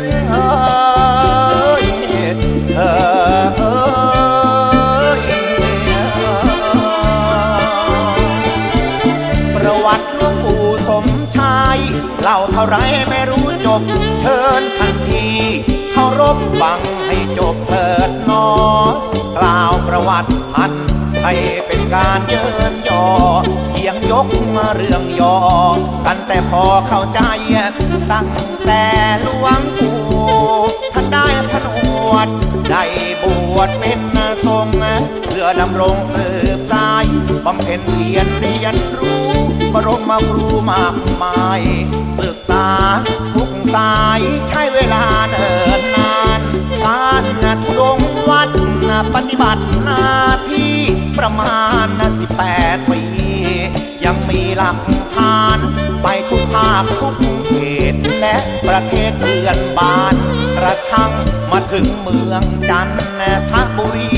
กประวัติหลวงปู่สมชายเล่าเท่าไรไม่รู้จบ เชิญทันทีเคารพฟังให้จบเถิดนอกล่าวประวัติพันให้เป็นการเยินยอเพียงยกมาเรื่องยอ กันแต่พอเข้าใจ ตั้งแต่หลวงปู วชเป็นาทรงเพื่อดำรงสืบสายบำเพ็ญเพียรเรียนรู้ บรมครูมากมาย ศึกษาทุกสายใช้เวลาเนินนานการทุดงวัดปฏิบัติหน้าที่ประมาณสิบแปดปียังมีหลักฐานไปทุกภาคทุกเขตและประเทศเพื่อนบ้านกระทั่ง ถึงเมืองจันทบุรี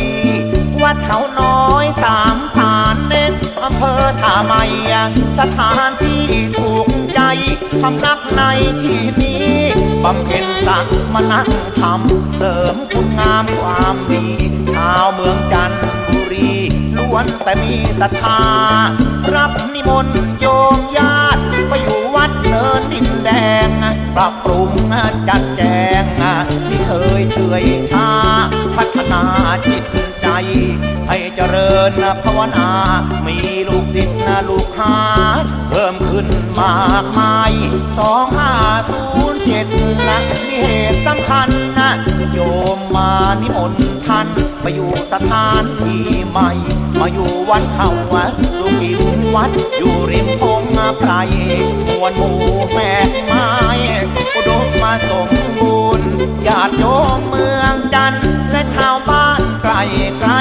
วัดเขาน้อยสามฐานเน็อำเภอท่าใหม่สถานที่ถูกใจคำนักในที่นี้บำเพ็ญสักมานั่งทำเสริมคุณงามความดี ชาวเมืองจันทบุรี ล้วนแต่มีศรัทธา รับนิมนต์โยมญาติไปอยู่วัดเนินดินแดง ปรับปรุงจัดแจงที่เคยเฉยชา พัฒนาจิตใจ ให้เจริญภาวนา มีลูกศิษย์ลูกหา เพิ่มขึ้นมากมายสองห้าศูนย์เจ็ดและมีเหตุสำคัญนะโยมมานิมนต์ท่านไปอยู่สถานที่ใหม่ มาอยู่วัดเขาสุขิมวัดอยู่ริมพงไพรมวลหมู่แม่ไม้อุดมมาสมบูรณ์ญาติโยมเมืองจันทร์และชาวบ้านไกลไกล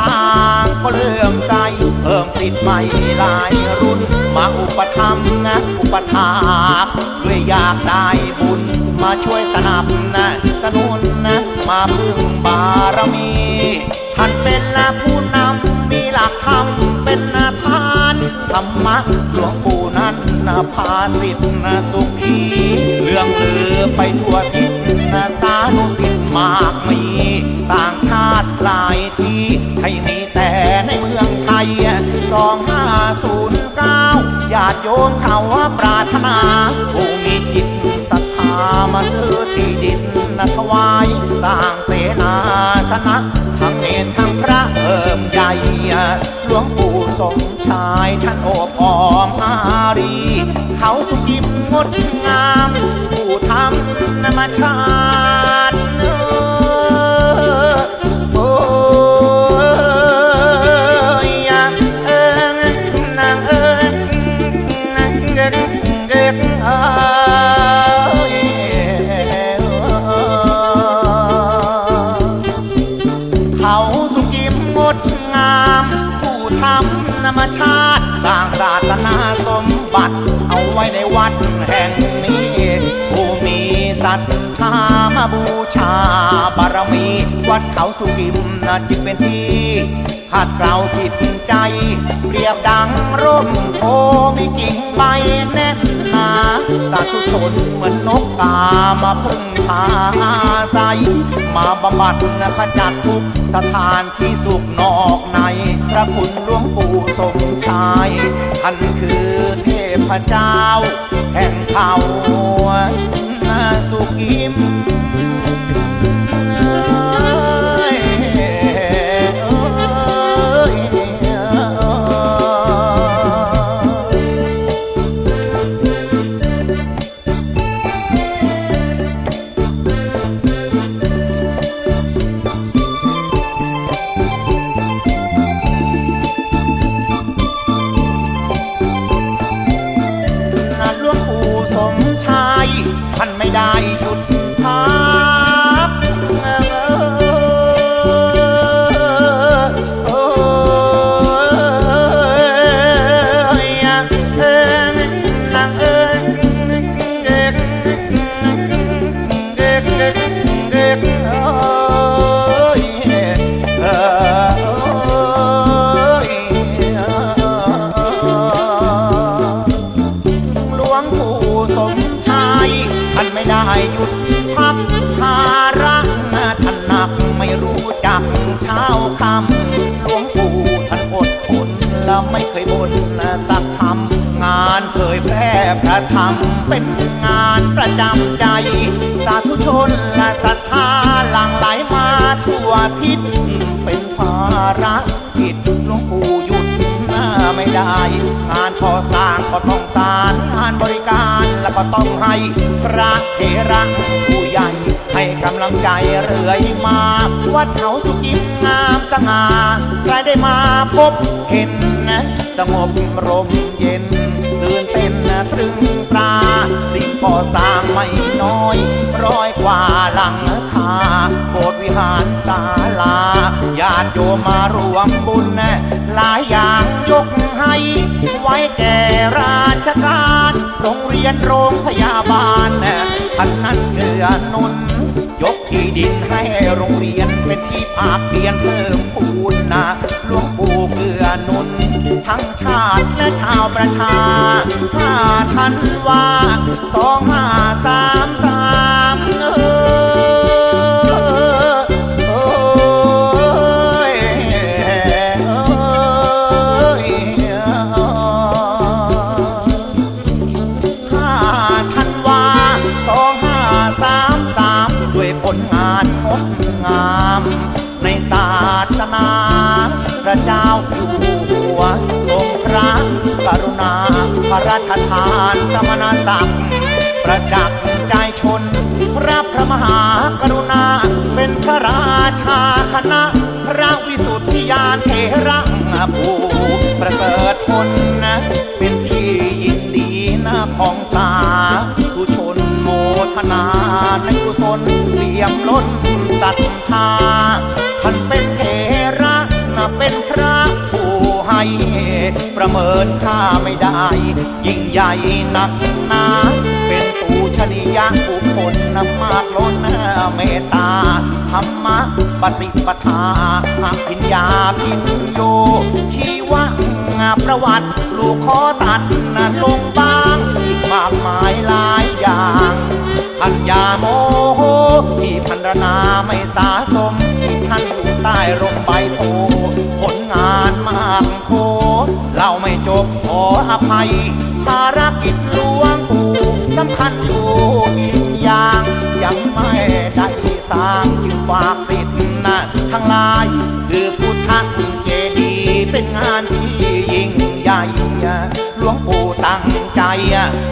ต่างก็เลื่อมใสเพิ่มสิทธิ์ใหม่หลายรุ่น มาอุปถัมนะอุปถากด้วยอยากได้บุญ มาช่วยสนับนะสนุนนะมาพึ่งบารมี ท่านเป็นละผู้นำ ธรรมเป็นทานธรรมะหลวงปู่นั้นนะพาสิทธิ์นะสุขีเรื่องลือไปทั่วทิศนะสานุสิทธิ์มากมีต่างชาติหลายที่ให้มีแต่ในเมืองไทยสองห้าศูนย์เก้าญาติโยมเขาปรารถนาผู้มีจิตศรัทธามาซื้อที่ดินนะถวายสร้างเสนาสนะทั้งเนรทั้งพระเพิ่มใหญ่ หลวงปู่สมชายท่านโอบอ้อมอารี เขาสุกิมงดงามผู้ทำนมาชาติโอ้ยังเอิงนางเอิญเอิญเอ๋ มาบูชาบารมี วัดเขาสุกิมนะจึงเป็นที่ขาดเกลาจิตใจเปรียบดังร่มโพมีกิ่งใบแน่นหนาสาธุชนเหมือนนกกามาพึ่งพาอาศัย มาบำบัดนะขจัดทุกสถานที่สุขนอกใน พระคุณหลวงปู่สมชายท่านคือเทพเจ้า แห่งเขา สุกิม กไม่รู้จักเช้าคำหลวงปู่ท่านอดทนและไม่เคยบ่นสักคำงานเผยแพร่พระธรรม เป็นงานประจำใจ สาธุชนและศรัทธาหลั่งไหลมาทั่วทิศเป็นภาระกิจหลวงปู่หยุดหน้าไม่ได้ งานพอสร้างก็ต้องสารงานบริการแล้วก็ต้องให้พระเถระผู้ใหญ่ให้กำลังใจ เรื่อยมา วัดเขาสุกิมงามสง่าใครได้มาพบเห็นนะสงบรมเย็นตื่นเต้นตรึงตรา สิ่งก่อสร้างไม่น้อย ร้อยกว่าหลังคาโบสถ์วิหารศาลาญาติโยมมารวมบุญหลายอย่างยกให้ ไว้แก่ราชการ โรงเรียนโรงพยาบาลท่านนั้นเกือหนุน ที่ดินให้โรงเรียนเป็นที่ภาคเรียนเพิ่มพูนนะหลวงปู่เกื้อนุน ทั้งชาติและชาวประชาห้าทันว่าสองห้าสามสาม ศักดิ์ประจักษ์ใจชน รับพระมหากรุณา เป็นพระราชาคณะ พระวิสุทธิยานเทระผู้ประเสริฐพลนะ เป็นที่ยินดีนะของสาธุชนโมทนาในกุศลเปี่ยมล้นศรัทธาท่านเป็นเทระนะเป็นพระผู้ให้ประเมินค่าไม่ได้ ยิ่งใหญ่หนัก นำมากล้นเมตตาธรรมะปฏิปทาอภิญญาพินโย ชีวะประวัติ ลูกขอตัดนะลงบางอีกมากมายหลายอย่างพันยาโมโหที่พันรนาไม่สาสมที่ท่านอยู่ใต้ร่มใบโพผลงานมากโคเราไม่จบขออภัยภารกิจหลวงปู่สำคัญอยู่ สร้างจึงฝากสิทธิ์นะทั้งหลายคือพุทธเจดีย์เป็นงานที่ยิ่งใหญ่หลวงปู่ตั้งใจ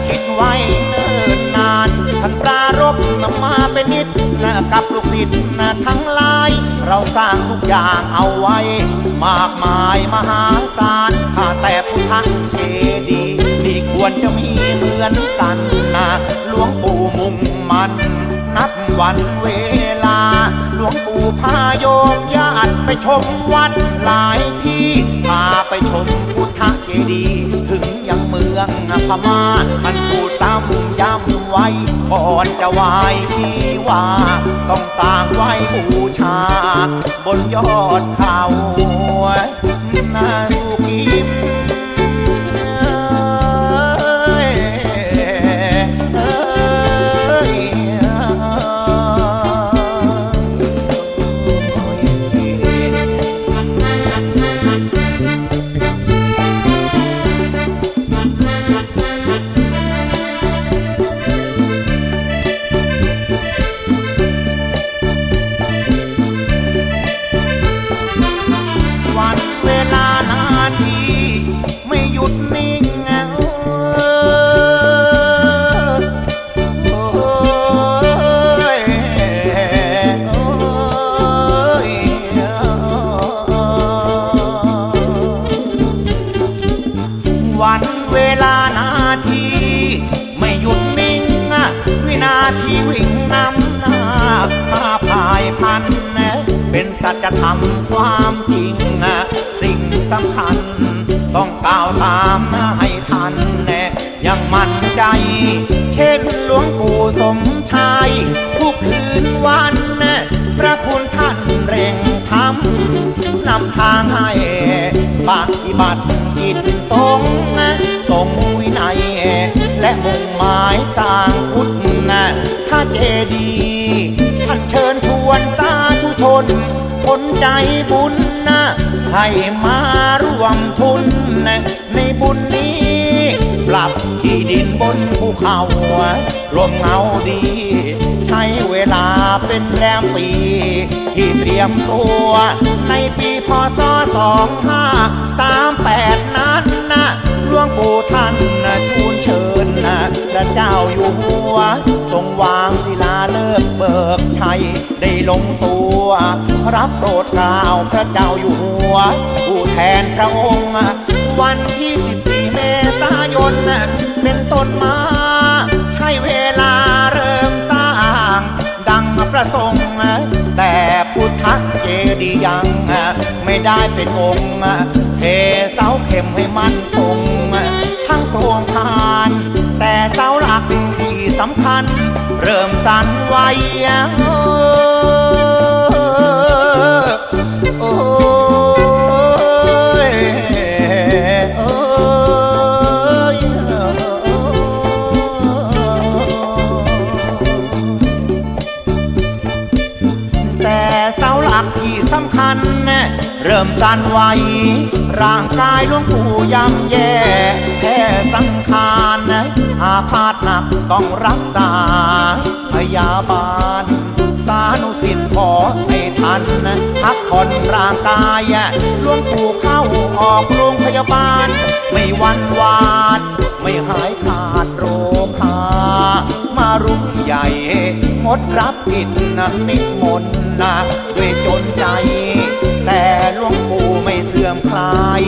คิดไว้เนิ่นนานท่านปรารบนำมาเป็นนิดนะกับลูกศิษย์นะทั้งหลาย เราสร้างทุกอย่างเอาไว้ มากมายมหาศาลข้าแต่พุทธเจดีย์นี่ควรจะมีเหมือนกันนะหลวงปู่มุ่งมัน นับวันเวลา หลวงปู่พาโยมญาติไปชมวัดหลายที่ พาไปชมพุทธเจดีย์ถึงยังเมืองพม่ามันพูดซ้ำย้ำไว้ก่อนจะไหวชีว่า ต้องสร้างไว้บูชา บนยอดเขานาสุกิ เป็นสัจธรรมความจริงนะสิ่งสำคัญ ต้องก้าวตามนะให้ทันแน่ยังมั่นใจ เช่นหลวงปู่สมชายทุกคืนวันนะพระคุณท่านเร่งทำนำทางให้ปฏิบัติจิตทรงนะทรงวินัย และมุ่งหมายสร้างพุทธนะถ้าเจดีย์ท่านเชิญชวนสาธุชน คนใจบุญนะให้มาร่วมทุนนในบุญนี้ปรับที่ดินบนภูเขารวมเงาดี ใช้เวลาเป็นแรมปี ที่เตรียมตัว ในปีพศสองห้าสามแปดนั้นนะหลวงปู่ท่านนะทูลเชิญนะพ ระเจ้าอยู่หัว ทรงวางศิลาเลิกเบิกชัยได้ลงตัว รับโปรดกล้าพระเจ้าอยู่หัว ผู้แทนพระองค์ วันที่14เมษายน เป็นต้นมา ใช้เวลาเริ่มสร้าง ดังประสงค์ แต่พุทธเจดีย์ยัง ไม่ได้เป็นองค์เทเสาเข็มให้มั่นคง ทั้งโครงคาน แต่เสาหลักที่สำคัญ เริ่มสั่นไหวโอ้ยโอ้ยแต่เสาหลักที่สำคัญน่ะเริ่มสั่นไหวร่างกายหลวงปู่ยำแย่ สังขารนะอาพาธหนักต้องรักษา พยาบาลสานุสิทธิ์ขอให้ทันพักผ่อนร่างกายอะหลวงปู่เข้าออกโรงพยาบาล ไม่วันวาดไม่หายขาดโรคามารุ่งใหญ่งดรับผิดนะนิมนต์นะด้วยจนใจ แต่หลวงปู่ไม่เสื่อมคลาย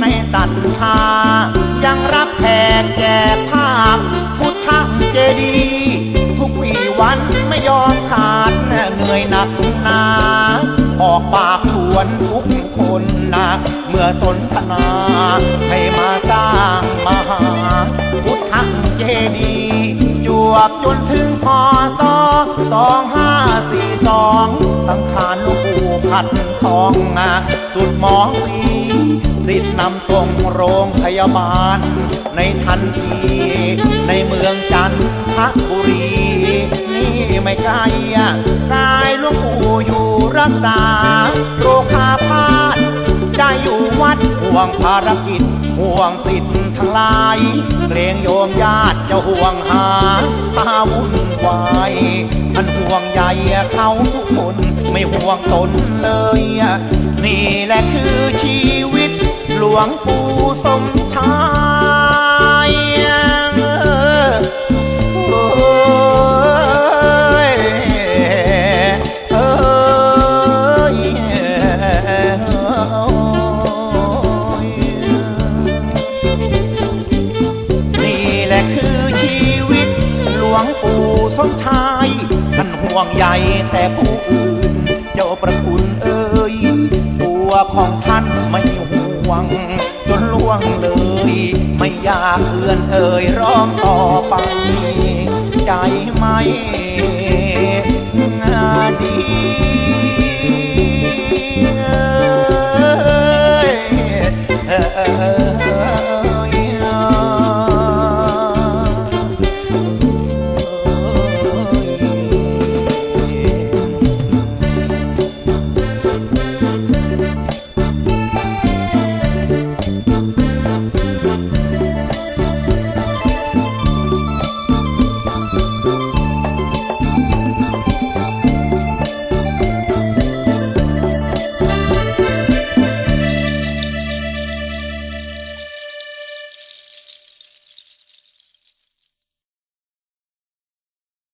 ในศรัทธายังรับ กแจกภาพพุทธเจดีทุกวี่วันไม่ยอมขาดเหนื่อยหนักหนาออกปากชวนทุกคนนะเมื่อสนทนาให้มาสร้างมหาพุทธเจดีจวบจนถึงพศสองห้าสี่สองสังขารลูกปู่ขัดทองนะสุดหมองสี สิทธิ์นำส่งโรงพยาบาล ในทันที ในเมืองจันทบุรี นี่ไม่ไกลอะกายหลวงปู่อยู่รักษา โรคาพาธใจอยู่วัดห่วงภารกิจห่วงสิทธิ์ทั้งหลายเกรงโยมญาติจะห่วงหาพาวุ่นวายอันห่วงใยเขาทุกคนไม่ห่วงตนเลย นี่แหละคือชีวิต วงปู่สมชายโอ้ยเอ้ยนี่แหละคือชีวิตหลวงปู่สมชายท่านห่วงใยแต่ผู้อื่น เจ้าประคุณเอ่ยตัวของท่านากเพื่อนเอ่ยร้องต่อไป ใจไม่ดีเอ้ย